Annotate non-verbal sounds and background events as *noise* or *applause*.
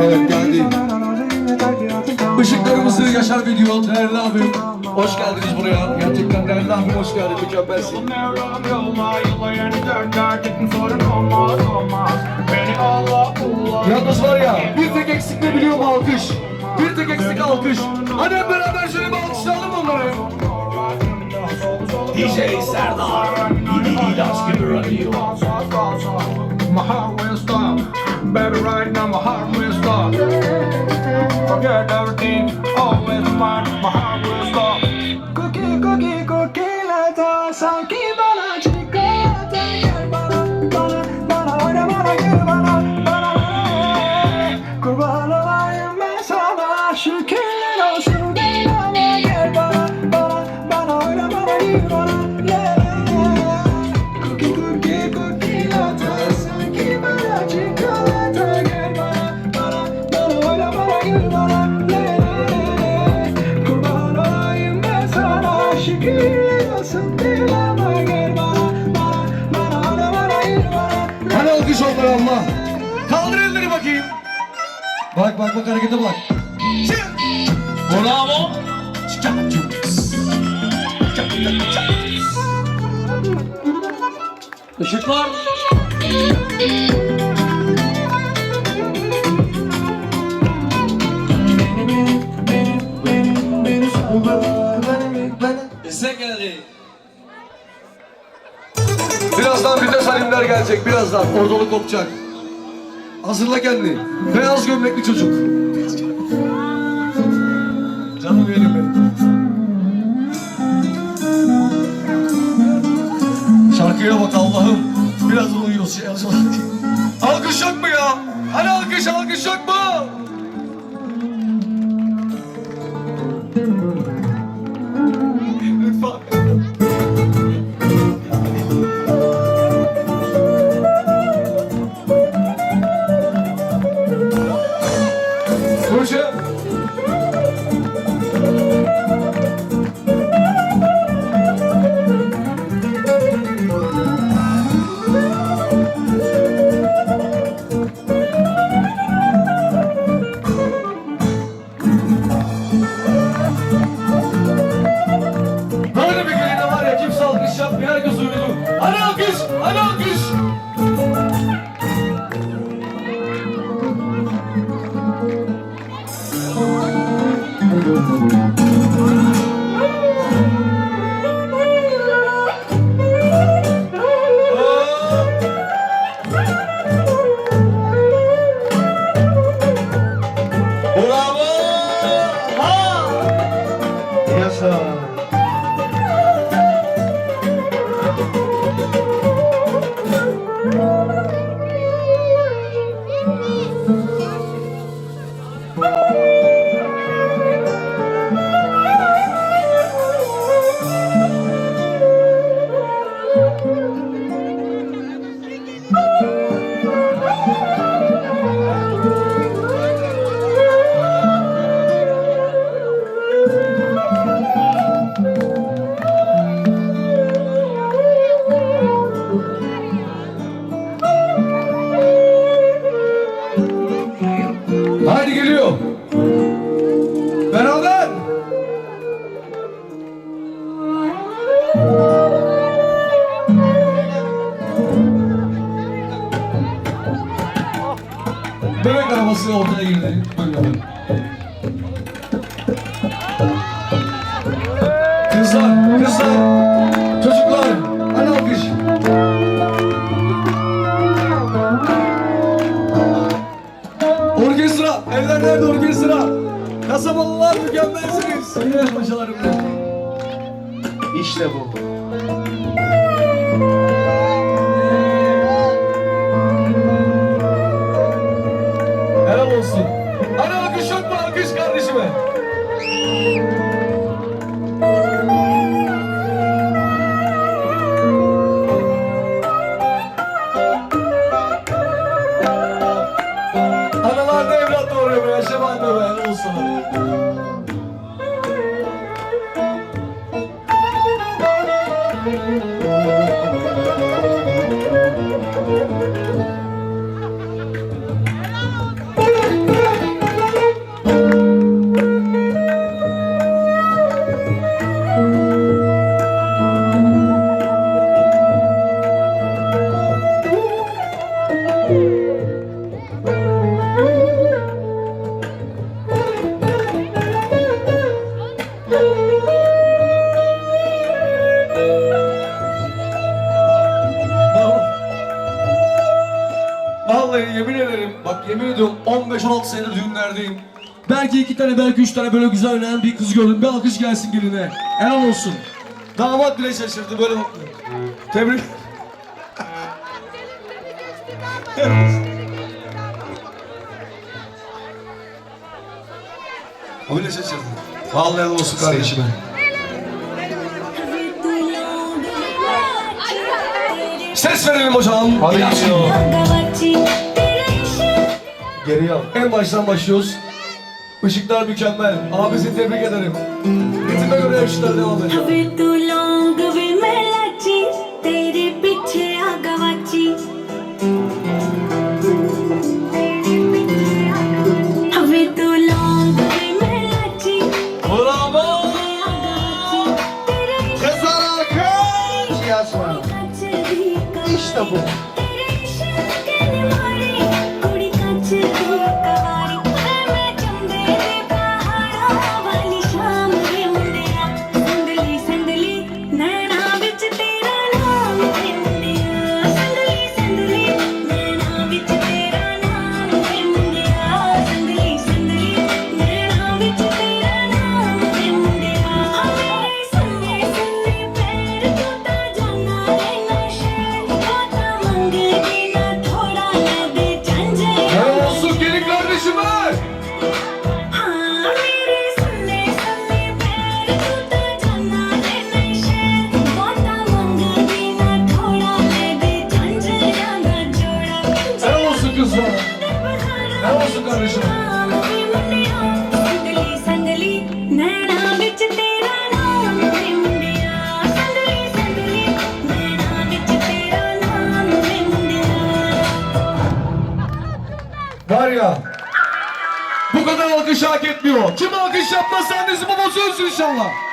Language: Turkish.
Evet geldi. Işıklarımızı Yaşar Video, değerli abim. Hoş geldiniz buraya. Gerçekten değerli abim hoş geldin. Mükemmelsin. Yalnız var ya bir tek eksik ne biliyor mu alkış? Bir tek eksik alkış. Hadi hep beraber şöyle bir alkışlayalım onları. DJ Serdar yeni ilaç gibi radyo. Baby, right now my heart will stop. Forget everything, always mine. My heart will stop. Cookie, cookie, cookie'lerde sanki bana Bak bak bak harekete bak. Bravo. Işıklar. Bize geldi. Birazdan vites halimler gelecek. Birazdan ortalık kopacak. Hazırla kendini. Beyaz gömlekli çocuk. Canım benim. Şarkıya bak Allah'ım. Biraz uyuyoruz. *laughs* Alkış yok mu ya? Hani alkış alkış yok mu? Bravo. Ha. Yaşa. Orkestra? Kasabalılar mükemmelsiniz. Evet paşalarım. İşte bu. Helal olsun. 15-16 senedir düğünlerdeyim. Belki iki tane, belki üç tane böyle güzel oynayan bir kız gördüm. Bir alkış gelsin geline. Helal olsun. Damat bile şaşırdı böyle bakıyor. Tebrik. *laughs* bile şaşırdı. Vallahi helal olsun kardeşime. Ses verelim hocam. Hadi İlaç Geriye al. En baştan başlıyoruz. Işıklar mükemmel. Abisi tebrik ederim. Ritime göre ışıklar devam edeceğim. İşte bu. olsun? Var ya bu kadar alkış hak etmiyor. Kim alkış yapmaz sen de babası ölsün inşallah.